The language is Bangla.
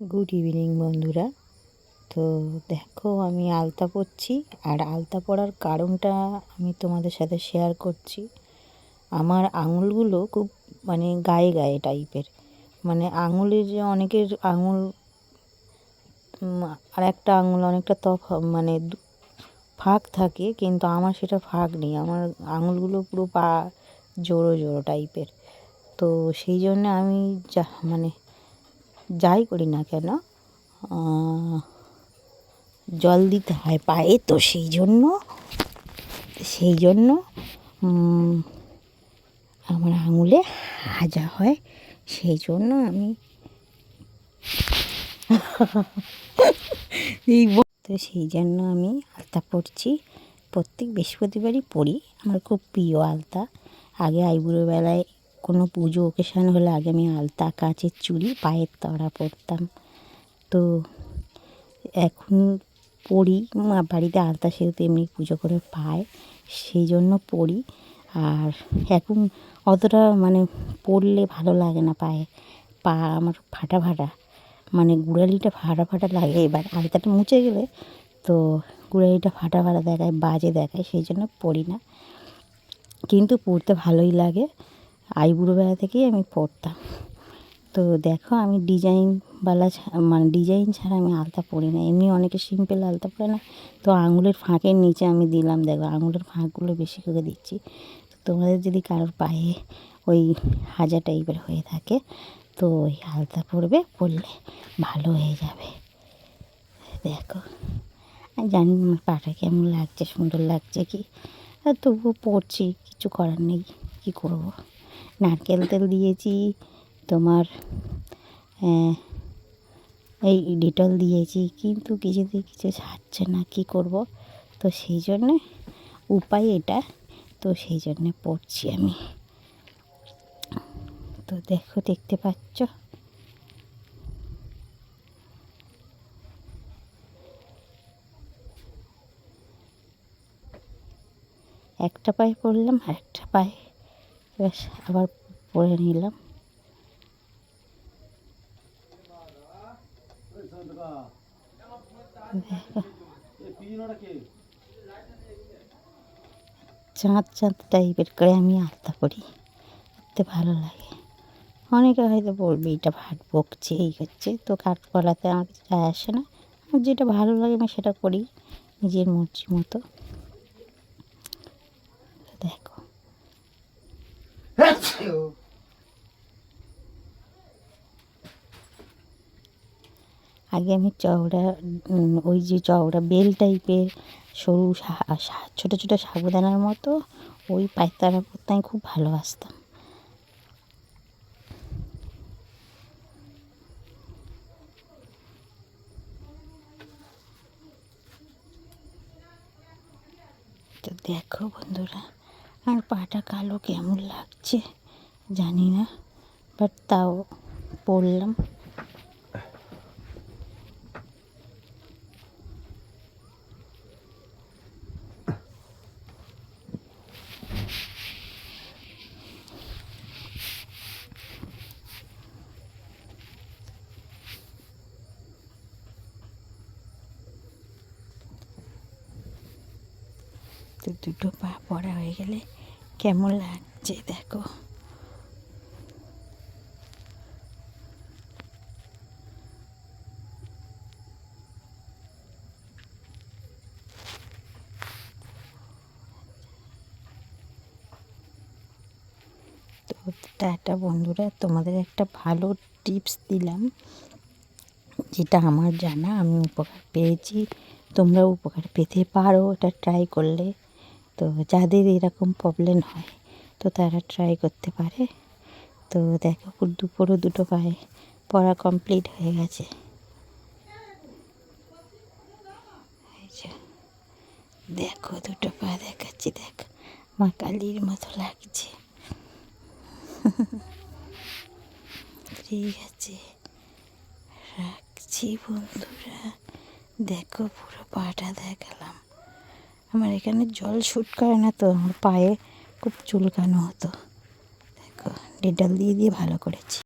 গুড ইভিনিং বন্ধুরা। তো দেখো, আমি আলতা পরছি, আর আলতা পরার কারণটা আমি তোমাদের সাথে শেয়ার করছি। আমার আঙুলগুলো খুব মানে গায়ে গায়ে টাইপের মানে আঙুলের যে অনেকের আঙুল আর একটা আঙুল অনেকটা তফ মানে ফাঁক থাকে, কিন্তু আমার সেটা ফাঁক নেই। আমার আঙুলগুলো পুরো পা জোড়ো জোড়ো টাইপের তো সেই জন্য আমি যা মানে যাই করি না কেন জল দিতে হয় পায়ে, তো সেই জন্য সেই জন্য আমার আঙুলে হাজা হয়, সেই জন্য আমি তো সেই জন্য আমি আলতা পড়ছি প্রত্যেক বৃহস্পতিবারই পড়ি আমার খুব প্রিয় আলতা। আগে আইবুড়ো বেলায় কোনো পুজো ওকেশান হলে আগে আমি আলতা, কাচের চুড়ি, পায়ের তড়া পরতাম। তো এখন পড়ি বাড়িতে আলতা সেহেতু এমনি পুজো করে পায়, সেই জন্য পড়ি আর এখন অতটা মানে পড়লে ভালো লাগে না পায়ে। পা আমার ফাটা ফাটা মানে গুড়ালিটা ফাটা ফাটা লাগে এবার, আলতাটা মুছে গেলে তো গুড়ালিটা ফাটা ফাটা দেখায়, বাজে দেখায়, সেই জন্য পড়ি না। কিন্তু পড়তে ভালোই লাগে। আইবুড়োবেলা থেকেই আমি পরতাম তো দেখো আমি ডিজাইনওয়ালা মানে ডিজাইন ছাড়া আমি আলতা পরি না। এমনি অনেকে সিম্পল আলতা পরে না। তো আঙুলের ফাঁকের নিচে আমি দিলাম। দেখো আঙুলের ফাঁকগুলো বেশি করে দিচ্ছি। তোমাদের যদি কারোর পায়ে ওই হাজা টাইপের হয়ে থাকে, তো ওই আলতা পরবে, পরলে ভালো হয়ে যাবে। দেখো। আমি জানি আমার পাটা কেমন লাগছে, সুন্দর লাগছে কি? তবুও পড়ছি, কিছু করার নেই, কী করব? নারকেল তেল দিয়েছি, তোমার এই ডিটল দিয়েছি, কিন্তু কিছুতেই কিছু ছাড়ছে না, কি করব? তো সেই জন্যে উপায় এটা, তো সেই জন্যে পড়ছি আমি। তো দেখো, দেখতে পাচ্ছ? একটা পায়ে পড়লাম আর একটা পায়ে এবার আবার পরে নিলাম। চাঁদ চাঁদ টাইপের করে আমি আলতা করি দেখতে ভালো লাগে। অনেকে হয়তো বলবে এটা ভাট বকছে, এই হচ্ছে। তো কাঠ কলাতে আমার যায় আসে না। আমার যেটা ভালো লাগে, আমি সেটা করি নিজের মর্জি মতো। দেখো। আগে আমি চওড়া ওই যে চওড়া বেল টাইপের সরু ছোটো ছোটো সাবুদানার মতো ওই পায়তারা করতে আমি খুব ভালোবাসতাম। তো দেখো বন্ধুরা আর পাটা কালো কেমন লাগছে। জানি না বাট তাও পড়লাম। তো দুটো পা পড়া হয়ে গেলে কেমন লাগছে দেখো তো টাটা বন্ধুরা তোমাদের একটা ভালো টিপস দিলাম, যেটা আমার জানা, আমি উপকার পেয়েছি। তোমরা উপকার পেতে পারো, এটা ট্রাই করলে। তো যাদের এরকম প্রবলেম হয়, তো তারা ট্রাই করতে পারে। তো দেখো, দুপুরও দুটো পায়ে পড়া কমপ্লিট হয়ে গেছে। দেখো, দুটো পা দেখাচ্ছি, দেখ, মা কালির মতো লাগছে। ঠিক আছে রাখছি বন্ধুরা। দেখো পুরো পাটা দেখালাম। আমার এখানে জল শ্যুট করে না তো, আমার পায়ে খুব চুলকানো হতো। দেখো, ডেটাল দিয়ে দিয়ে ভালো করেছি।